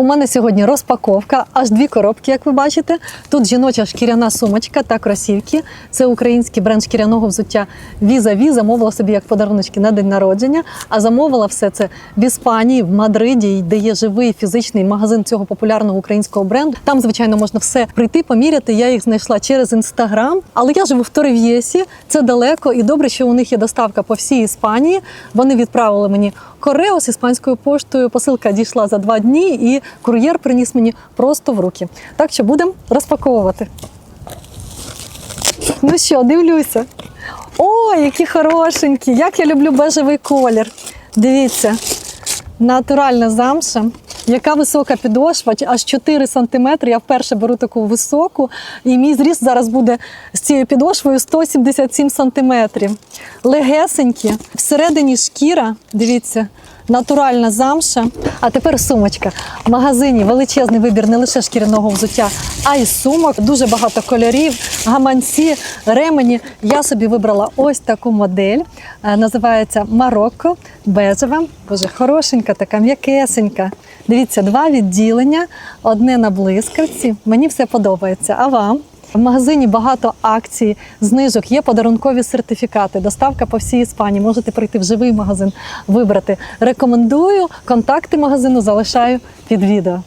У мене сьогодні розпаковка, аж дві коробки, як ви бачите. Тут жіноча шкіряна сумочка та кросівки. Це український бренд шкіряного взуття Віза Ві. Замовила собі як подаруночки на день народження. А замовила все це в Іспанії, в Мадриді, де є живий фізичний магазин цього популярного українського бренду. Там, звичайно, можна все прийти, поміряти. Я їх знайшла через інстаграм. Але я живу в Торев'єсі, це далеко, і добре, що у них є доставка по всій Іспанії. Вони відправили мені корео з іспанською поштою. Посилка дійшла за два дні, і кур'єр приніс мені просто в руки. Так що будемо розпаковувати. Ну що, дивлюся. Ой, які хорошенькі! Як я люблю бежевий колір. Дивіться, натуральна замша. Яка висока підошва, аж 4 см. Я вперше беру таку високу, і мій зріст зараз буде з цією підошвою 177 см. Легесенькі, всередині шкіра, дивіться, натуральна замша. А тепер сумочка. В магазині величезний вибір не лише шкіряного взуття, а й сумок. Дуже багато кольорів, гаманці, ремені. Я собі вибрала ось таку модель. Е, Називається Марокко бежева. Боже, хорошенька, така м'якесенька. Дивіться, два відділення, одне на блискавці. Мені все подобається. А вам? В магазині багато акцій, знижок, є подарункові сертифікати, доставка по всій Іспанії. Можете прийти в живий магазин, вибрати. Рекомендую. Контакти магазину залишаю під відео.